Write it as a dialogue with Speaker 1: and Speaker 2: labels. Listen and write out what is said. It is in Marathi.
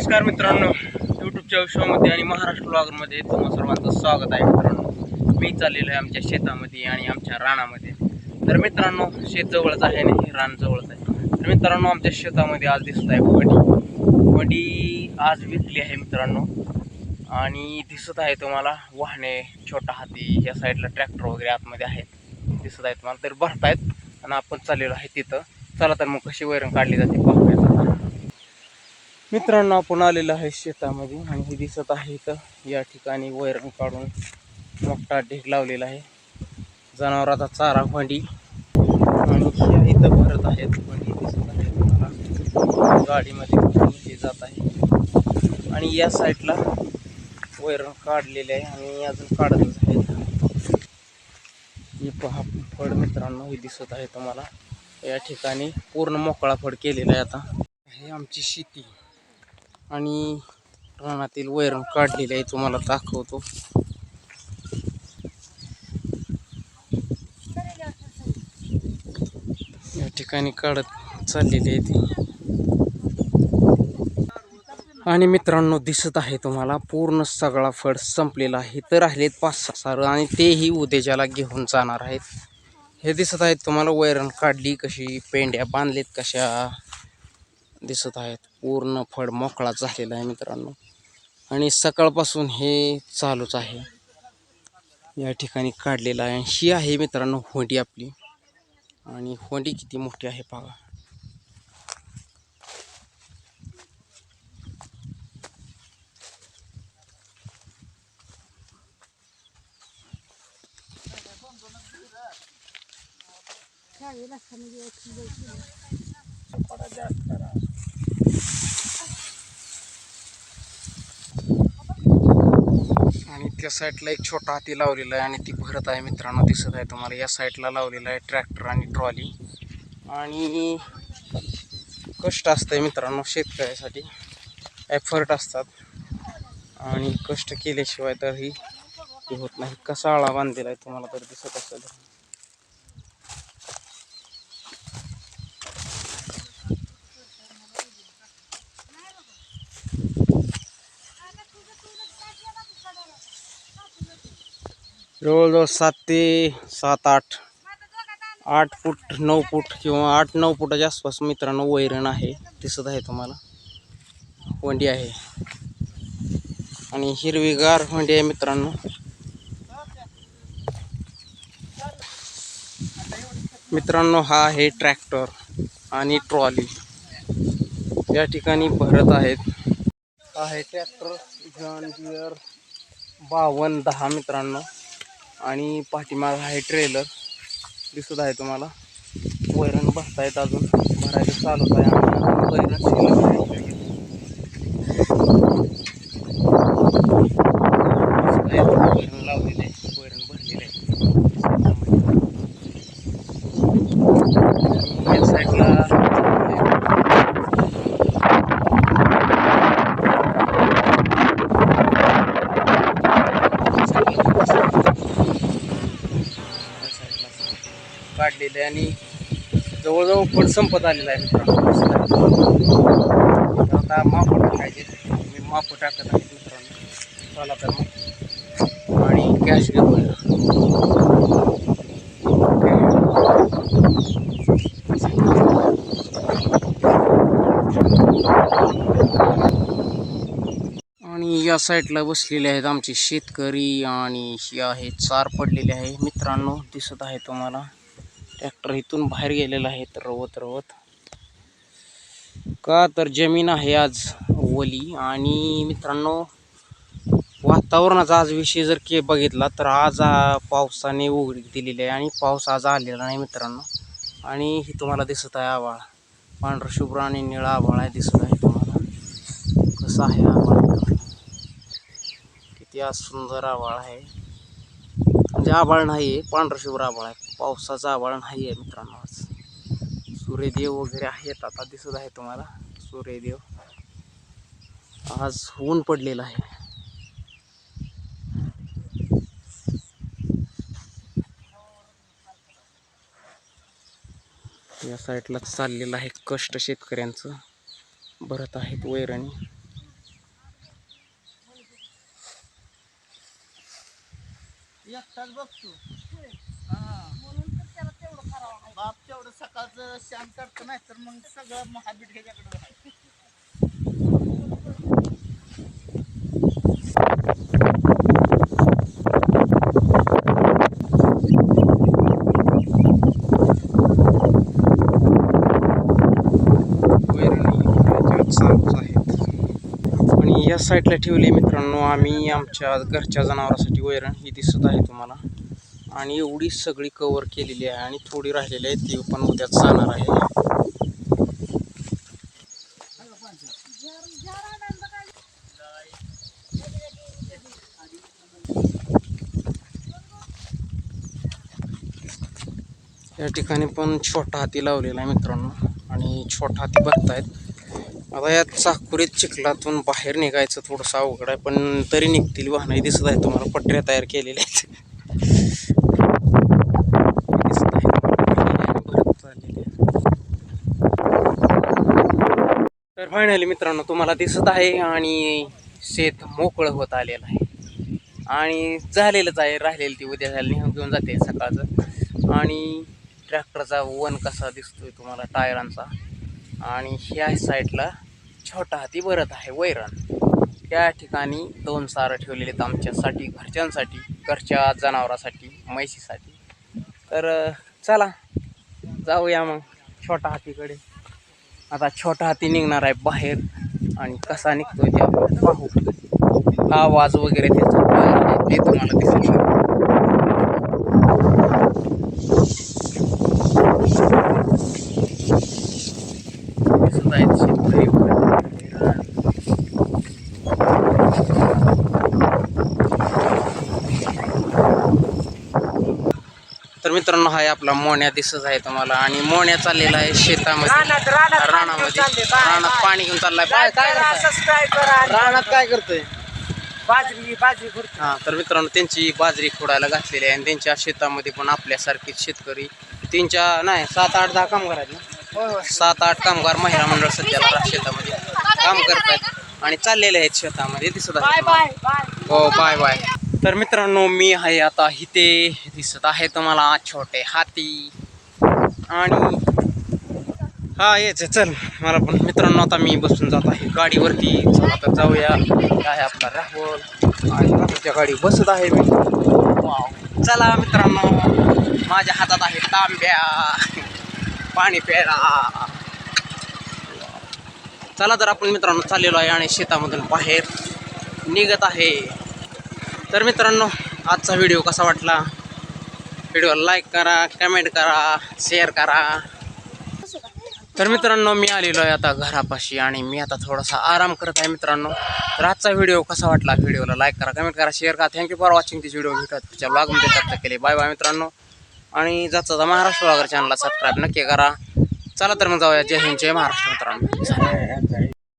Speaker 1: नमस्कार मित्रांनो यूट्यूबच्या शोमध्ये आणि महाराष्ट्र ब्लॉगमध्ये तुम्हा सर्वांचं स्वागत आहे मित्रांनो. मी चाललेलो आहे आमच्या शेतामध्ये आणि आमच्या रानामध्ये. तर मित्रांनो शेत जवळच आहे आणि रान जवळच आहे. तर मित्रांनो आमच्या शेतामध्ये आज दिसत आहे वडी. वडी आज विकली आहे मित्रांनो. आणि दिसत आहे तुम्हाला वाहने छोटा हाती या साईडला ट्रॅक्टर वगैरे आतमध्ये आहेत. दिसत आहे तुम्हाला तर भरतायत. आणि आपण चाललेलो आहे तिथं. चला तर मग कशी वैरण काढली जाते? मित्रांनो आपण आलेलो आहे शेतामध्ये आणि हे दिसत आहे इथं. या ठिकाणी वैरण काढून मोठा ढीग लावलेला आहे. जनावराचा चारा भांडी आणि ह्या इथं भरत आहेत. भांडी दिसत आहे तुम्हाला. गाडीमध्ये हे जात आहे. आणि या साईडला वैरण काढलेले आहे आणि अजून काढतच आहेत. हे पहा फळ मित्रांनो हे दिसत आहे तुम्हाला. या ठिकाणी पूर्ण मोकळा फड केलेला आहे आता. हे आमची शेती. आणि रानातील वैरण काढलेले आहे तुम्हाला दाखवतो. या ठिकाणी काढत चाललेली आहे ती. आणि मित्रांनो दिसत आहे तुम्हाला पूर्ण सगळा फड संपलेला आहे. तर राहिलेत पाच सहा सारं आणि तेही उद्याच्याला घेऊन जाणार आहेत. हे दिसत आहेत तुम्हाला वैरण काढली कशी पेंड्या बांधलेत कशा दिसत आहेत. पूर्ण फड मोकळा झालेला आहे मित्रांनो. आणि सकाळपासून हे चालूच आहे. या ठिकाणी काढलेलं आहे. ही आहे मित्रांनो होंडी आपली. आणि होंडी किती मोठी आहे पहा आणि त्या साईडला एक छोटा हाती लावलेला आहे आणि ती भरत आहे मित्रांनो दिसत आहे तुम्हाला. या साईडला लावलेला आहे ट्रॅक्टर आणि ट्रॉली आणि कष्ट असतंय मित्रांनो शेतकऱ्यासाठी. एफर्ट असतात. आणि कष्ट केल्याशिवाय तर ही होत नाही. कसा आळा बांधलेला आहे तुम्हाला तर दिसत असेल. जवळजवळ सात ते सात आठ आठ फूट नऊ फूट किंवा आठ नऊ फुटाच्या आसपास मित्रांनो वैरण आहे दिसत आहे तुम्हाला. वंडी आहे. आणि हिरवीगार वंडी आहे मित्रांनो. मित्रांनो हा आहे ट्रॅक्टर आणि ट्रॉली. या ठिकाणी भरत आहेत. आहे ट्रॅक्टर जॉन डिअर बावन्न दहा मित्रांनो. आणि पाठीमाग आहे ट्रेलर दिसत आहे तुम्हाला. वैरण भरतायत अजून. भरायचं चालूच आहे. आणि वैरण शिल्लक आहे. दिसत आहे, वैरण लावलेलं आहे वैरण भरलेलं आहे आणि या साईडला काढलेले आणि जवळजवळ फड संपत आलेला आहे मित्रांनो. तर आता माप टाकायचे. मी माप टाकत आहे मित्रांनो. चला तर मग. आणि कॅश घेऊया आणि या साईडला बसलेले आहेत आमचे शेतकरी आणि हे आहे चार पडलेले आहे. मित्रांनो दिसत आहे तुम्हाला. ट्रॅक्टर इथून बाहेर गेलेला आहे तर रवत रवत. का तर जमीन आहे आज ओली आणि मित्रांनो वातावरणाचा आज विषय जर के बघितला तर आज पावसाने उघडी दिलेली आहे आणि पाऊस आज आलेला नाही मित्रांनो. आणि ही तुम्हाला दिसत आहे आभाळ. पांढरशुभ्र आणि निळा आभाळ आहे दिसत आहे तुम्हाला. कसं आहे आभाळ? किती आज सुंदर आभाळ आहे. म्हणजे आभाळ नाही आहे पांढरशुभ्र आभाळ आहे. पावसाचं आवाळ नाही आहे मित्रांनो. आज सूर्यदेव वगैरे आहेत आता दिसत आहे तुम्हाला. सूर्यदेव आज ऊन पडलेलं आहे. या साईडला चाललेलं आहे कष्ट शेतकऱ्यांचं. भरत आहेत वैरणी.
Speaker 2: बघतो. बाप तेवढं सकाळचं शांत करतो नाही तर मग सगळं महाबीट ह्याच्याकडे आहे
Speaker 1: आणि या साईडला ठेवले मित्रांनो आम्ही आमच्या घरच्या जनावरांसाठी वैरण ही दिसत आहे तुम्हाला. आणि एवढी सगळी कवर केलेली आहे आणि थोडी राहिलेली आहे ती पण उद्याच जाणार आहे. या ठिकाणी पण छोटा हाती लावलेला आहे मित्रांनो आणि छोटा हाती बघतायत. आता या चाकुरीत चिखलातून बाहेर निघायचं थोडंसं अवघड आहे पण तरी निघतील वाहनही दिसत आहे तुम्हाला पटऱ्या तयार केलेल्या आहेत दिसत आहे भरत चाललेली आहे. तर फायनली मित्रांनो तुम्हाला दिसत आहे आणि शेत मोकळं होत आलेलं आहे. आणि झालेलंच आहे राहिलेलं ती उद्या झाली नेहून घेऊन जाते सकाळचं. आणि ट्रॅक्टरचा वन कसा दिसतोय तुम्हाला टायरांचा. आणि ह्या साईडला छोटा हाती भरत आहे वैरण. त्या ठिकाणी दोन सारं ठेवलेले आहेत आमच्यासाठी घरच्यांसाठी घरच्या जनावरासाठी म्हैशीसाठी. तर चला जाऊया मग छोटा हातीकडे. आता छोटा हाती निघणार आहे बाहेर आणि कसा निघतोय ते आपण पाहू. आवाज वगैरे त्याचा ते तुम्हाला दिसेल दिसत आहेत शेतकरी तर मित्रांनो हा आपला मोण्या दिसत आहे तुम्हाला. आणि मोण्या चाललेला आहे शेतामध्ये.
Speaker 3: रानात रानात
Speaker 1: रानामध्ये.
Speaker 3: चालले.
Speaker 1: रानात. पाणी घेऊन चाललाय. बाय काय
Speaker 3: करा,
Speaker 1: करताय?
Speaker 3: सबस्क्राईब करा आणि
Speaker 1: रानात काय करतोय?
Speaker 3: बाजरी बाजरी
Speaker 1: हा तर मित्रांनो त्यांची बाजरी खोडायला घातलेली आहे आणि त्यांच्या शेतामध्ये पण आपल्यासारखेच शेतकरी. तीनच्या नाही सात आठ दहा कामगार आहेत ना? सात आठ कामगार महिला मंडळ सध्याला रा- शेतामध्ये काम करतायत. आणि चाललेले आहेत शेतामध्ये दिसत
Speaker 3: बाय
Speaker 1: आहे
Speaker 3: बाय बाय.
Speaker 1: हो बाय बाय. तर मित्रांनो मी आहे आता इथे. दिसत आहे तुम्हाला छोटे हाती. आणि हा यायचं. चल मला पण. मित्रांनो आता मी बसून जात आहे गाडीवरती. चला तर जाऊया. काय आहे आपला राहुल? आणि राहुलच्या गाडी बसत आहे मी. वाव. चला मित्रांनो. माझ्या हातात आहे तांब्या. पाणी प्यायला. चला तर आपण मित्रांनो चाललेलो आहे आणि शेतामधून बाहेर निघत आहे. तर मित्रांनो आजचा व्हिडिओ कसा वाटला? व्हिडिओला लाईक करा कमेंट करा शेअर करा. तर मित्रांनो मी आलेलो आहे आता घरापाशी आणि मी आता थोडासा आराम करत आहे मित्रांनो. तर आजचा व्हिडिओ कसा वाटला? व्हिडिओला लाईक करा कमेंट करा शेअर करा. Thank you for watching this video भेटत पुढच्या ब्लॉगमध्ये चर्चा केली बाय बाय मित्रांनो. आणि जाता महाराष्ट्र ब्लॉगर चॅनलला सबस्क्राईब नक्की करा. चला तर मग जाऊया. जय हिंद जय महाराष्ट्र मित्रांनो.